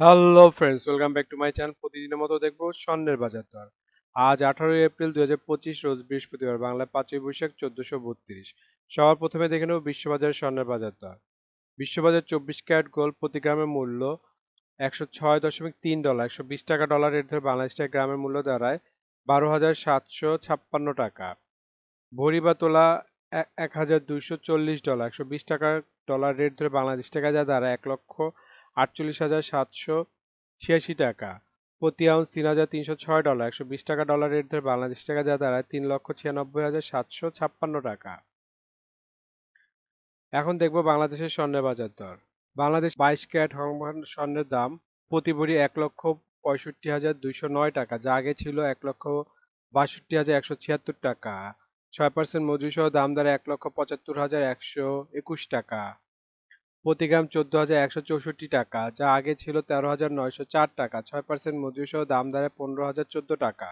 Hello friends welcome back to my channel প্রতিদিনের মতো দেখব স্বর্ণের বাজার দর। আজ আঠারোই এপ্রিল দুই হাজার পঁচিশ, রোজ বৃহস্পতিবার বাংলায় পাঁচই বৈশাখ চোদ্দশো বত্রিশ। সবার প্রথমে দেখে নেব বিশ্ববাজারের স্বর্ণের বাজার দর। বিশ্ববাজার চব্বিশ ক্যারেট গোল্ড প্রতি গ্রামের মূল্য একশো ছয় দশমিক তিন ডলার, একশো বিশ টাকা ডলার রেট ধরে বাংলাদেশ টাকা গ্রামের মূল্য দাঁড়ায় বারো হাজার সাতশো ছাপ্পান্ন টাকা। ভরি বা তোলা এক হাজার দুইশো চল্লিশ ডলার, একশো বিশ টাকা ডলার রেট ধরে বাংলাদেশ টাকা যা দাঁড়ায় এক লক্ষ আটচল্লিশ হাজার সাতশো ছিয়াশি টাকা। প্রতি আউন্স তিন হাজার তিনশো ছয় ডলার, একশো বিশ টাকা ডলার রেট ধরে বাংলাদেশ টাকা যা দাঁড়ায় তিন লক্ষ ছিয়ানব্বই হাজার সাতশো ছাপ্পান্ন টাকা। এখন দেখব বাংলাদেশের স্বর্ণের বাজার দর। বাংলাদেশ বাইশ ক্যারেট হংকং স্বর্ণের দাম প্রতি ভরি এক লক্ষ পঁয়ষট্টি হাজার দুইশো নয় টাকা, যা আগে ছিল এক লক্ষ বাষট্টি হাজার একশো ছিয়াত্তর টাকা। ছয় পার্সেন্ট মজুরি সহ দাম দাঁড়ায় এক লক্ষ পঁচাত্তর হাজার একশো একুশ টাকা। প্রতি গ্রাম চোদ্দ হাজার একশো চৌষট্টি টাকা, যা আগে ছিল তেরো হাজার নয়শো চার টাকা, ছয় পার্সেন্ট মজুরি সহ দাম দাঁড়ায় পনেরো হাজার চোদ্দ টাকা।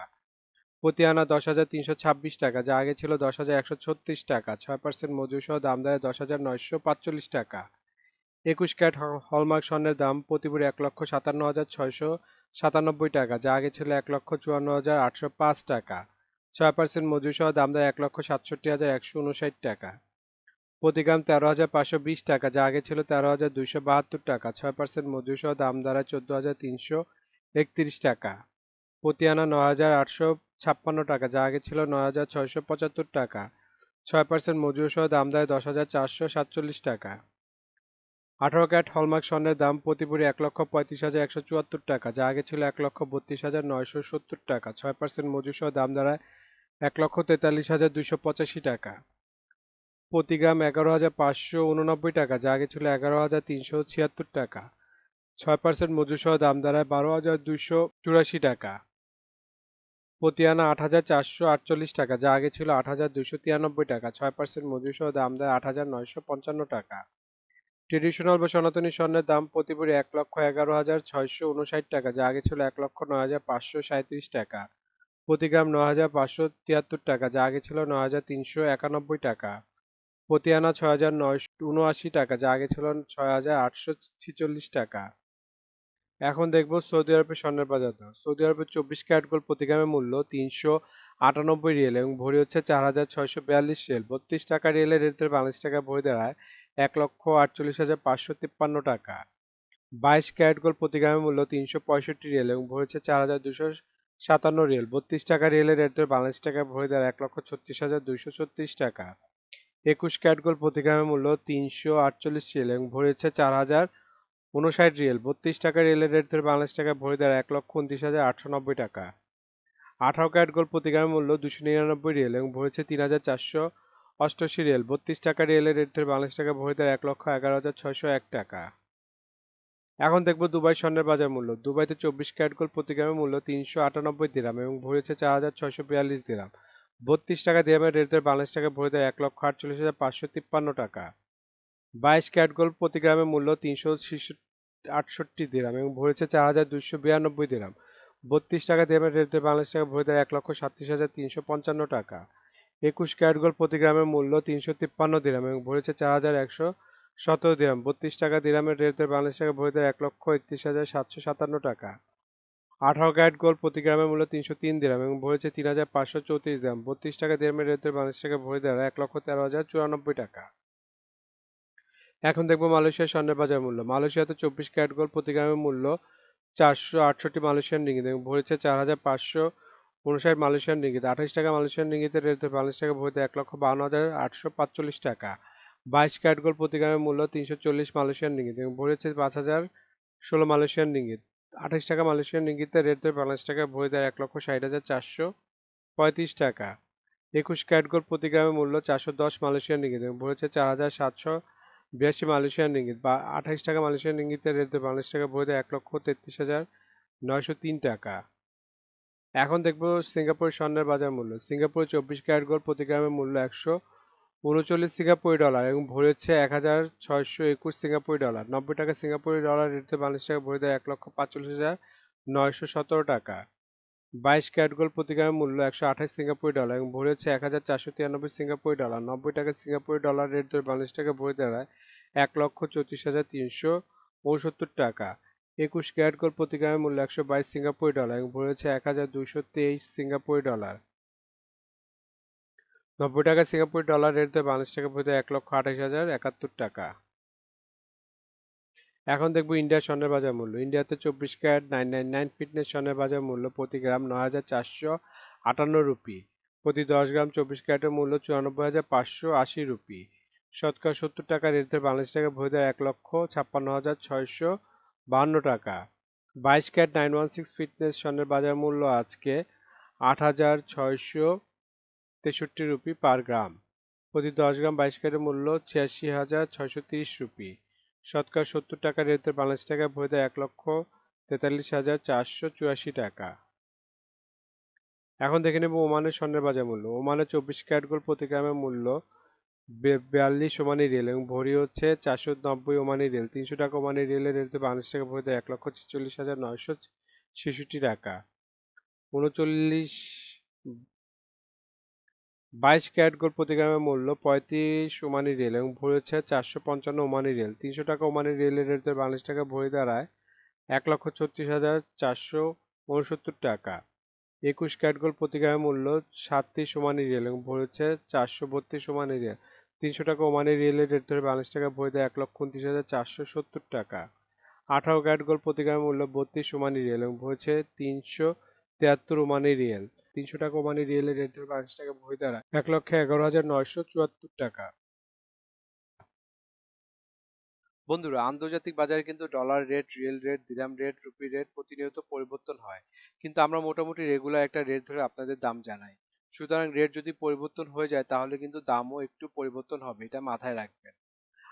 প্রতি আনা দশ হাজার তিনশো ছাব্বিশ টাকা, যা আগে ছিল দশ হাজার একশো ছত্রিশ টাকা, ছয় পার্সেন্ট মজুরি সহ দাম দাঁড়ায় দশ হাজার নয়শো পাঁচচল্লিশ টাকা। একুশ ক্যাট হলমার্ক স্বর্ণের দাম প্রতি ভরি এক লক্ষ সাতান্ন হাজার ছয়শো সাতানব্বই টাকা, যা আগে ছিল এক লক্ষ চুয়ান্ন হাজার আটশো পাঁচ টাকা। ছয় পার্সেন্ট মজুরি সহ দাম দেয় এক লক্ষ সাতষট্টি হাজার একশো উনষাট টাকা। প্রতি গ্রাম তেরো হাজার পাঁচশো বিশ টাকা, যা আগে ছিল তেরো হাজার দুইশো বাহাত্তর টাকা, ছয় পার্সেন্ট মজুরি সহ দাম দাঁড়ায় চোদ্দ হাজার তিনশো একত্রিশ টাকা। প্রতি আনা নয় হাজার আটশো ছাপ্পান্ন টাকা, যা আগে ছিল নয় হাজার ছয়শো পঁচাত্তর টাকা, ছয় পার্সেন্ট মজুরি সহ দাম দেয় দশ হাজার চারশো সাতচল্লিশ টাকা। আঠারো ক্যাট হলমার্ক স্বর্ণের দাম প্রতি ভরি এক লক্ষ পঁয়ত্রিশ হাজার একশো চুয়াত্তর টাকা, যা আগে ছিল এক লক্ষ বত্রিশ হাজার নয়শো সত্তর টাকা, ছয় পার্সেন্ট মজুরি সহ দাম দাঁড়ায় এক লক্ষ তেতাল্লিশ হাজার দুইশো পঁচাশি টাকা। প্রতি গ্রাম এগারো হাজার পাঁচশো উননব্বই টাকা, যা আগে ছিল এগারো হাজার তিনশো ছিয়াত্তর টাকা। ছয় পার্সেন্ট মজুরি সহ দাম দাঁড়ায় বারো হাজার দুইশো চুরাশি টাকা। প্রতি আনা আট হাজার চারশো আটচল্লিশ টাকা, যা আগে ছিল আট হাজার দুইশো তিরানব্বই টাকা। ছয় পার্সেন্ট মজুরি সহ দাম দেয় আট হাজার নয়শো পঞ্চান্ন টাকা। ট্রেডিশনাল বা সনাতনী স্বর্ণের দাম প্রতি ভরি এক লক্ষ এগারো হাজার ছয়শো উনষাট টাকা, যা আগে ছিল এক লক্ষ নয় হাজার পাঁচশো সাঁত্রিশ টাকা। প্রতি গ্রাম নয় হাজার পাঁচশো তিয়াত্তর টাকা, যা আগে ছিল নয় হাজার তিনশো একানব্বই টাকা। প্রতি আনা ছয় হাজার নয়শো উনআশি টাকা, যা আগে ছিল ছয় হাজার আটশো ছিচল্লিশ টাকা। এখন দেখব সৌদি আরবের স্বর্ণের বাজার দর সৌদি আরবের চব্বিশ ক্যারেট গোল্ড প্রতি গ্রামের মূল্য তিনশো আটানব্বই রিয়েল এবং ভরি হচ্ছে চার হাজার ছয়শো বিয়াল্লিশ রিয়েল। বত্রিশ টাকা রিয়েলের রেটের বাংলাদেশ টাকা ভরি দাঁড়ায় এক লক্ষ আটচল্লিশ হাজার পাঁচশো তিপ্পান্ন টাকা। বাইশ ক্যারেট গোল্ড প্রতি গ্রামের মূল্য তিনশো পঁয়ষট্টি রিয়েল এবং ভরি হচ্ছে চার হাজার দুশো সাতান্ন রিয়েল। বত্রিশ টাকা রিয়েলের রেটের বাংলাদেশ টাকা ভরি দাঁড়ায় এক লক্ষ ছত্রিশ হাজার দুইশো ছত্রিশ টাকা। একুশ ক্যারেট গোল্ড প্রতি গ্রামের মূল্য তিনশো আটচল্লিশ রিয়েল এবং ভরি হচ্ছে চার হাজার উনষাট রিয়েল। বত্রিশ টাকা রিয়েলের রেট ধরে বাংলাদেশ টাকা ভরি দাঁড়ায় এক লক্ষ উনত্রিশ হাজার আটশো নব্বই টাকা। আঠারো ক্যারেট গোল্ড প্রতি গ্রামের মূল্য দুশো নিরানব্বই রিয়েল এবং ভরেছে তিন হাজার চারশো অষ্টআশি রিয়েল। বত্রিশ টাকা রিয়েলের রেট ধরে বাংলাদেশ টাকা ভরি দাঁড়ায় এক লক্ষ এগারো হাজার ছয়শো এক টাকা। এখন দেখব দুবাই স্বর্ণের বাজার মূল্য। দুবাইতে চব্বিশ ক্যারেট গোল্ড প্রতি গ্রামের মূল্য তিনশো আটানব্বই দিরাম এবং ভরেছে চার হাজার ছয়শো বিয়াল্লিশ দিরাম। বত্রিশ টাকা দিরামের রেট বাংলাদেশ টাকা ভরি দেয় এক লক্ষ আটচল্লিশ হাজার পাঁচশো তিপ্পান্ন টাকা। বাইশ ক্যারেট গোল্ড প্রতি গ্রামের মূল্য তিনশো আটষট্টি দিরাম এবং ভরেছে চার হাজার দুইশো বিরানব্বই দিরাম। বত্রিশ টাকা দিরামের রেট বাংলাদেশ টাকা ভরি দেয় এক লক্ষ সাতত্রিশ হাজার তিনশো পঞ্চান্ন টাকা। একুশ ক্যারেট গোল্ড প্রতি গ্রামের মূল্য তিনশো তিপ্পান্ন দিরাম এবং ভরেছে চার হাজার একশো সতেরো দিরাম। বত্রিশ টাকা দিরামের রেট বাংলাদেশ টাকা ভরি দেয় এক লক্ষ একত্রিশ হাজার সাতশো সাতান্ন টাকা। আঠারো ক্যারেট গোল্ড প্রতি গ্রামের মূল্য তিনশো তিন দিরাম এবং ভরেছে তিন হাজার পাঁচশো চৌত্রিশ দাম বত্রিশ টাকা দিরামের রেট ধরে বাংলাদেশ টাকা ভরে দেয় এক লক্ষ তেরো হাজার চুরানব্বই টাকা। এখন দেখব মালয়েশিয়ার স্বর্ণের বাজার মূল্য। মালয়েশিয়াতে চব্বিশ ক্যারেট গোল্ড প্রতি গ্রামের মূল্য চারশো আটষট্টি মালয়েশিয়ান রিঙ্গিত এবং ভরেছে চার হাজার পাঁচশো উনষাট মালয়েশিয়ান রিঙ্গিত। আঠাশ টাকা মালয়েশিয়ান রিঙ্গিতের রেট ধরে বাংলাদেশ টাকা ভরিতে এক লক্ষ বাউন্ন হাজার আটশো পাঁচচল্লিশ টাকা। বাইশ ক্যারেট গোল্ড প্রতি গ্রামের মূল্য তিনশো চল্লিশ মালয়েশিয়ান রিঙ্গিত এবং ভরেছে পাঁচ হাজার ষোলো মালয়েশিয়ান রিঙ্গিত। আঠাশ টাকা মালয়েশিয়ান রিঙ্গিতের রেট ধরে বাংলাদেশ টাকা ভরি দেয় এক লক্ষ ষাট হাজার চারশো পঁয়ত্রিশ টাকা। একুশ ক্যারেট গোল্ড প্রতি গ্রামের মূল্য চারশো দশ মালয়েশিয়ান রিঙ্গিত ভরেছে চার হাজার সাতশো বিরাশি মালয়েশিয়ান রিঙ্গিত বা আঠাশ টাকা মালয়েশিয়ান রিঙ্গিতের রেট ধরে বাংলাদেশ টাকা ভরি দেয় এক লক্ষ তেত্রিশ হাজার নয়শো তিন টাকা। এখন দেখব সিঙ্গাপুরের স্বর্ণের বাজার মূল্য। সিঙ্গাপুরে চব্বিশ ক্যারেট গোল্ড প্রতি গ্রামের মূল্য একশো উনচল্লিশ সিঙ্গাপুরি ডলার এবং ভরি হচ্ছে এক হাজার ছয়শো একুশ সিঙ্গাপুরি ডলার। নব্বই টাকা সিঙ্গাপুরি ডলার রেটে বাংলাদেশ টাকা ভরি দেয় এক লক্ষ পাঁচচল্লিশ হাজার নয়শো সতেরো টাকা। বাইশ ক্যারেট গোল্ড প্রতি গ্রামের মূল্য একশো আঠাশ সিঙ্গাপুরি ডলার এবং ভরি হচ্ছে এক হাজার চারশো তিরানব্বই সিঙ্গাপুরি ডলার। নব্বই টাকা সিঙ্গাপুরি ডলার রেট ধরে বাংলাদেশ টাকা ভরি দাঁড়ায় এক লক্ষ চৌত্রিশ হাজার তিনশো ঊনসত্তর টাকা। একুশ ক্যারেট গোল্ড প্রতি গ্রামের মূল্য একশো বাইশ সিঙ্গাপুরি ডলার এবং ভরি হচ্ছে এক হাজার দুশো তেইশ সিঙ্গাপুরি ডলার। নব্বই টাকা সিঙ্গাপুরি ডলার রেট বাংলাদেশ টাকা ভরি এক লক্ষ আঠাশ হাজার একাত্তর টাকা। এখন দেখব ইন্ডিয়ার স্বর্ণের বাজার মূল্য। ইন্ডিয়াতে চব্বিশ carat nine nine nine fitness স্বর্ণের বাজার মূল্য প্রতি গ্রাম নয় হাজার চারশো আটান্ন রুপি। প্রতি দশ গ্রাম চব্বিশ ক্যারেটের মূল্য চুরানব্বই হাজার পাঁচশো আশি রুপি। শতকরা সত্তর টাকা রেটের বাংলাদেশ টাকা ভরি দেয় এক লক্ষ ছাপ্পান্ন হাজার ছয়শো বাহান্ন টাকা। বাইশ carat nine one six fitness স্বর্ণের বাজার মূল্য আজকে আট হাজার ছয়শো তেষট্টি রুপি পার গ্রাম। প্রতি দশ গ্রাম বাইশ ক্যারেটের মূল্য ছিয়াশি হাজার ছয়শো তিরিশ রুপি। শতকরা সত্তর টাকা রেটের বাংলাদেশ টাকা ভরি দেয় এক লক্ষ তেতাল্লিশ হাজার চারশো চুরাশি টাকা। এখন দেখে নেব ওমানের স্বর্ণের বাজার মূল্য। ওমানের চব্বিশ ক্যারেট গোল্ড প্রতি গ্রামের মূল্য বিয়াল্লিশ ওমানি রেল এবং ভরি হচ্ছে চারশো নব্বই ওমানি রেল তিনশো টাকা ওমানি রেলের রেটে বাংলাদেশ টাকা ভরি দেয় এক লক্ষ ছেচল্লিশ হাজার নয়শো ছেষট্টি টাকা। উনচল্লিশ বাইশ ক্যারেট গোল্ড প্রতি গ্রামের মূল্য পঁয়ত্রিশ ওমানি রিয়েল এবং ভরি হচ্ছে চারশো পঞ্চান্ন ওমানি রিয়েল। তিনশো টাকা ওমানি রিয়েলের রেটে বাংলাদেশ টাকা ভরি দাঁড়ায় এক লক্ষ ছত্রিশ হাজার চারশো উনসত্তর টাকা। একুশ ক্যারেট গোল্ড প্রতি গ্রামের মূল্য সাতত্রিশ ওমানি রিয়েল এবং ভরি হচ্ছে চারশো বত্রিশ ওমানি রিয়েল। তিনশো টাকা ওমানি রিয়েলের রেট ধরে বাংলাদেশ টাকা ভরি দেয় এক লক্ষ উনত্রিশ হাজার চারশো সত্তর টাকা। আঠারো ক্যারেট গোল্ড প্রতি গ্রামের মূল্য বত্রিশ ওমানি রিয়েল এবং ভরি হচ্ছে তিনশো তিয়াত্তর ওমানি রিয়েল। তিনশো টাকা ওমানি রিয়েলের রেট ধরে বাংলাদেশ টাকা ভরি দাঁড়ায় এক লক্ষ এগারো হাজার নয়শো চুয়াত্তর টাকা। বন্ধুরা, আন্তর্জাতিক বাজারে কিন্তু dollar rate riyal rate dirham rate rupee rate প্রতিনিয়ত পরিবর্তন হয়। কিন্তু আমরা মোটামুটি রেগুলার একটা রেট ধরে আপনাদের দাম জানাই। সুতরাং রেট যদি পরিবর্তন হয়ে যায়, তাহলে কিন্তু দামও একটু পরিবর্তন হবে, এটা মাথায় রাখবেন।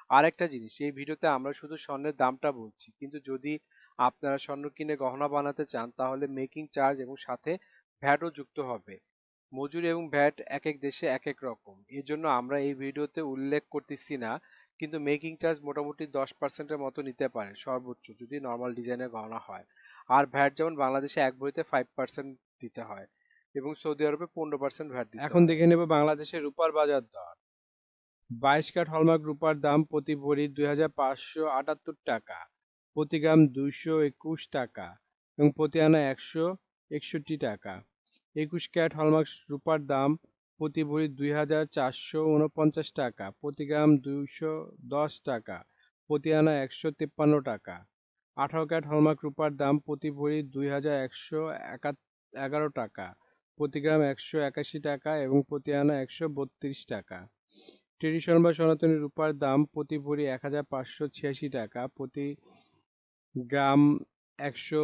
আর একটা জিনিস, এই ভিডিওতে আমরা শুধু স্বর্ণের দামটা বলছি, কিন্তু যদি আপনারা স্বর্ণ কিনে গহনা বানাতে চান, তাহলে মেকিং চার্জ এবং সাথে ভ্যাটও যুক্ত হবে। মজুরি এবং ভ্যাট এক এক দেশে এক এক রকম। এর জন্য আমরা এই ভিডিওতে উল্লেখ করতেছি না কিন্তু মেকিং চার্জ মোটামুটি দশ পার্সেন্টের মতো নিতে পারে সর্বোচ্চ যদি নর্মাল ডিজাইনের গহনা হয়। আর ভ্যাট যেমন বাংলাদেশে এক বইতে ফাইভ পার্সেন্ট দিতে হয় এবং সৌদি আরবে পনেরো পার্সেন্ট ভ্যাট দিতে এখন দেখে নেব বাংলাদেশের রূপার বাজার দর। বাইশ কাঠ হলমার্ক রূপার দাম প্রতি ভরি দুই হাজার পাঁচশো আটাত্তর টাকা প্রতি গ্রাম দুইশো একুশ টাকা এবং প্রতি আনা একশো একষট্টি টাকা। একুশ ক্যারেট হলমার্ক রূপার দাম প্রতি ভরি দুই হাজার চারশো উনপঞ্চাশ টাকা, প্রতি গ্রাম দুইশো দশ টাকা, প্রতি আনা একশো তিপ্পান্ন টাকা। আঠারো ক্যারেট হলমার্ক রূপার দাম প্রতি ভরি দুই হাজার একশো এগারো টাকা, প্রতি গ্রাম একশো একাশি টাকা এবং প্রতি আনা একশো বত্রিশ টাকা। ট্রেডিশন বা সনাতনী রূপার দাম প্রতি ভরি এক হাজার পাঁচশো ছিয়াশি টাকা, প্রতি গ্রাম একশো